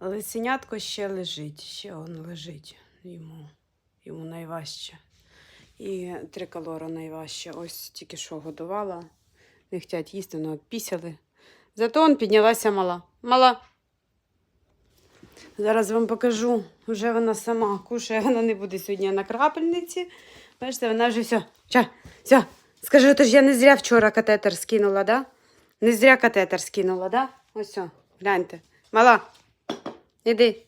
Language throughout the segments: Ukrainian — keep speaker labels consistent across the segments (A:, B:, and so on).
A: Лисенятко ще лежить, ще он лежить йому, йому найважче. І триколора найважче. Ось тільки що годувала. Не хочуть їсти, ну пісяли. Зато он піднялася мала. Мала. Зараз вам покажу. Вже вона сама кушає, вона не буде сьогодні на крапельниці. Бачите, вона вже все. Ча, все. Скажи, то ж я не зря вчора катетер скинула, да? Не зря катетер скинула, да? Ось все, гляньте. Мала. Іди.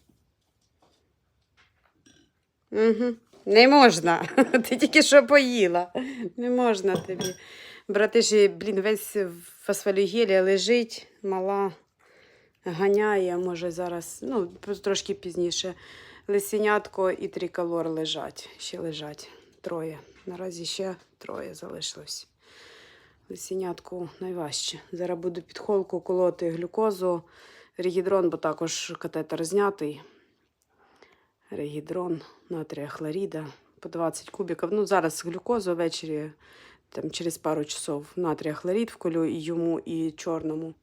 A: Угу. Не можна. Ти тільки що поїла. Не можна тобі. Братиші, блін, весь в фосфолігелі лежить, мала ганяє, може зараз, ну, трошки пізніше. Лисенятко і триколор лежать. Ще лежать. Троє. Наразі ще троє залишилось. Лисенятку найважче. Зараз буду під холку колоти глюкозу. Регідрон, бо також катетер знятий. Регідрон, натрія хлоріда по 20 кубиків. Ну, зараз глюкозу ввечері, там, через пару часов натрія хлорід вколю і йому, і чорному.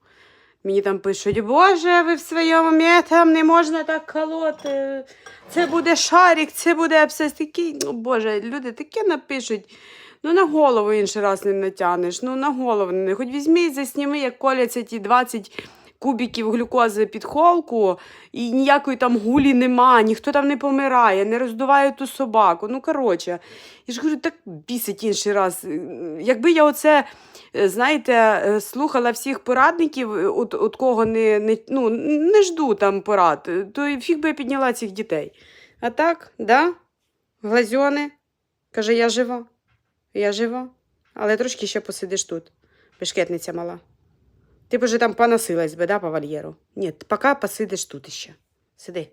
A: Мені там пишуть, Боже, ви в своєму умі, там не можна так колоти. Це буде шарик, це буде абсцес. Такий, ну, Боже, люди таке напишуть. Ну, на голову інший раз не натягнеш. Ну, на голову не. Хоч візьми засніми, як коляться ті 20 кубиків глюкози під холку, і ніякої там гулі нема, ніхто там не помирає, не роздуває ту собаку. Ну, коротше, я ж кажу, так бісить інший раз. Якби я оце, е, знаєте, е, слухала всіх порадників, е, от, от кого не, не, ну, не жду там порад, то і фіг би я підняла цих дітей. А так, да? Глазьони. Каже, я жива. Я жива. Але трошки ще посидиш тут. Бешкетниця мала. Ти б уже там поносилась би, да, по вольєру? Ні, поки посидиш тут іще. Сиди.